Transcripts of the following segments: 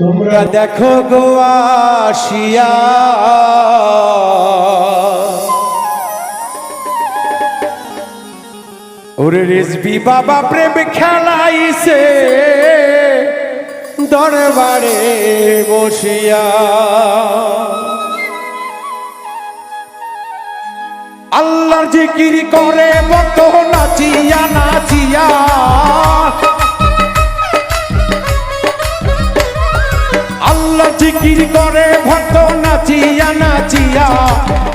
তোমরা দেখো গো আসিয়া। ওরে রেজবি বাবা প্রেম খেলাইছে, দরবারে বসিয়া। আল্লাহর জিকির করে মত নাচিয়া নাচিয়া। জিকির করে ভক্ত নাচিয়া নাচিয়া।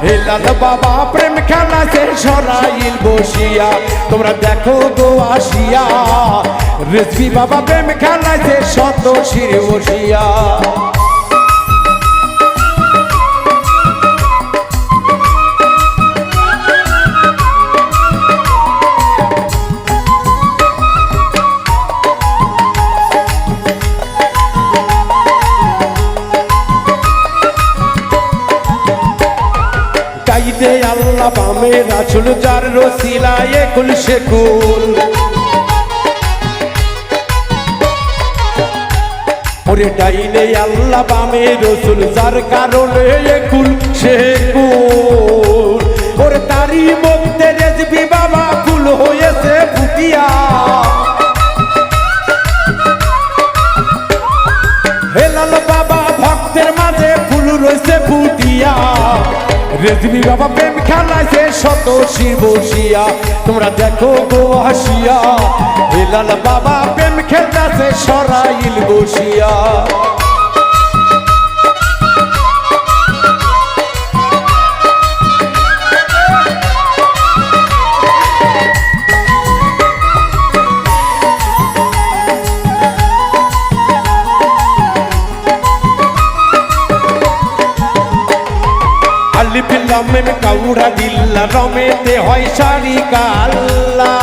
হেলাল বাবা প্রেম খেলা সে সরাইল বসিয়া। তোমরা দেখো গো আসিয়া। রেসবি বাবা প্রেম খেলা সে শত শির বসিয়া। আল্লাহ যার রসিলায় কুল। ওরে ডাইনে আল্লাহ বামে রসুল, যার কারণে কুল। শেকুল ওরে তারি মধ্যে রেজবি বাবা রেজবি বাবা প্রেম খেলাইছে শত শির বসিয়া তোমরা দেখো গো হাসিয়া হেলাল বাবা প্রেম খেলতেছে সরাইল বসিয়া। কাউরা দিল্লা, রমেতে হয় সারি কাল্লা।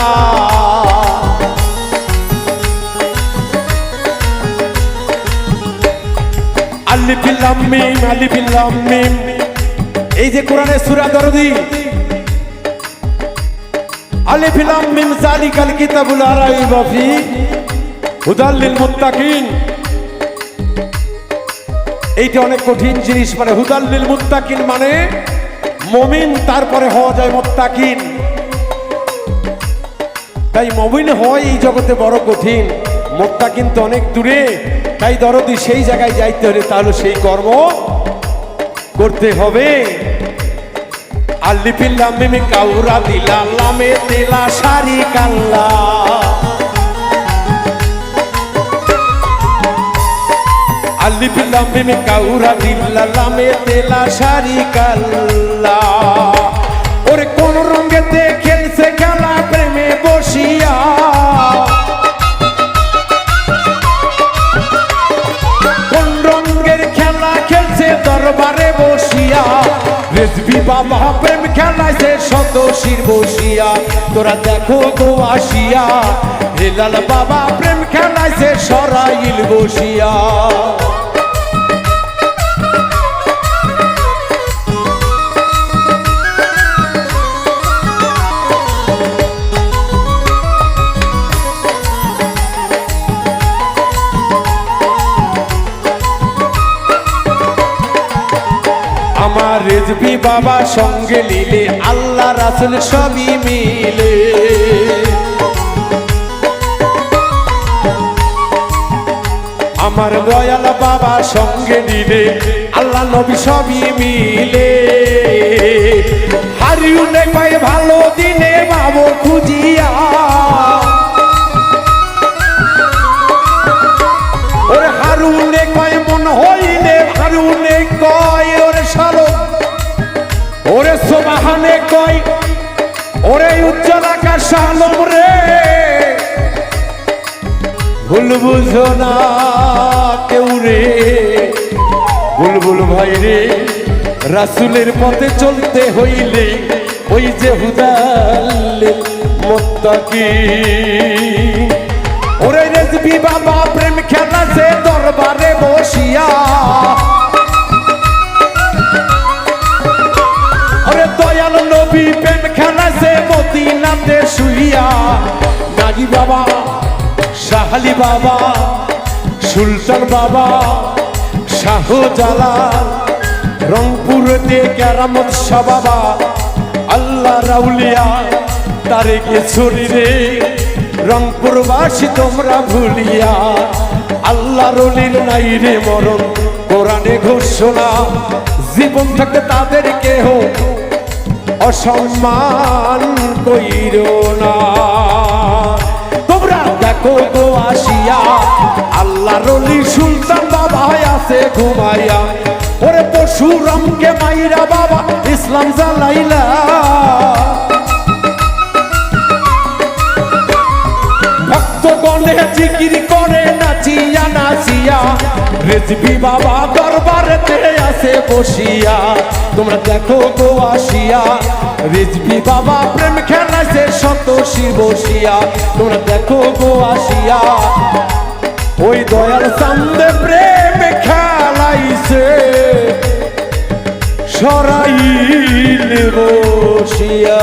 আলি পিলামিম এই যে কোরআনের সূরা দরদি। জালিকাল কিতাবুল মুত্তাকিন। এইটা অনেক কঠিন জিনিস মানে হুদাল্লিল মুত্তাকিন মানে মমিন তারপরে হওয়া যায় মোত্তাকিন। তাই মমিন হয় এই জগতে বড় কঠিন। মোত্তাকিন কিন্তু অনেক দূরে, তাই দরদি সেই জায়গায় যাইতে হলে তাহলে সেই কর্ম করতে হবে। আল্লিপিল্লাম কাউরা দিলা লামে তেলা সারি কাল্লা। বিল্লাম মিমি কাউরা দিল্লা, লামে তেলা সারি কাল্লা। ওরে কোন রঙেতে খেলছে খেলা প্রেমে বসিয়া। কোন রঙের খেলা খেলছে দরবারে বসিয়া। রেজবি বাবা প্রেম খেলাইছে শত বসিয়া। তোরা দেখো গো আসিয়া, হেলাল বাবা প্রেম খেলাইছে সরাইল বসিয়া। রেজবি বাবা সঙ্গে নিলে, আল্লাহ রাসুল সবই মিলে। আমার দয়াল বাবা সঙ্গে নিলে, আল্লাহ নবী সবই মিলে। হারিউনে কয় ভালো দিনে বাবু খুঁজিয়া। ওরে হারুনে কয়, মন হইলে হারুনে কয়। ওরে সোবাহানে কয় ওরে উজ্জ্বল আকাশ আলম রে। ভুল বুঝো না কেউ রে। বুলবুল ভাই রে, রাসুলের পথে চলতে হইলে ওই যে হুদাল্লে মোত্তাকি ওরে রেজবি বাবা, প্রেম খেলাছে দরবারে বসিয়া নবী প্রেম খেলাছে মদিনাতে শুইয়া। নাগি বাবা, শাহালি বাবা, সুলতান বাবা, শাহজালাল, রংপুরতে কেরামত শাহ বাবা আল্লাহ রাউলিয়া তারেকে শরীরে রংপুরবাসী তোমরা ভুলিয়া আল্লাহ রলির নাই রে মরণ। কোরআনে ঘোষণা, জীবন থাকতে তাদের কেহ অসম্মান কইর না। তোমরা দেখো গো আসিয়া আল্লাহ রলি সুলতান বাবা আছে ঘুমাইয়া। ওরে পশুরামকে মাইরা বাবা, ইসলাম জ্বালাইলা। ভক্তগণে জিকির করে, নাচিয়া নাচিয়া, রেজবি বাবা দরবারেতে আছে বসিয়া, তোমরা দেখো গো আসিয়া। রেজবি বাবা প্রেম খেলাইছে সন্তোষী বসিয়া, তোমরা দেখো গো আসিয়া। ওই দয়াল সামনে প্রেম খেলাইছে, সরাইল বসিয়া।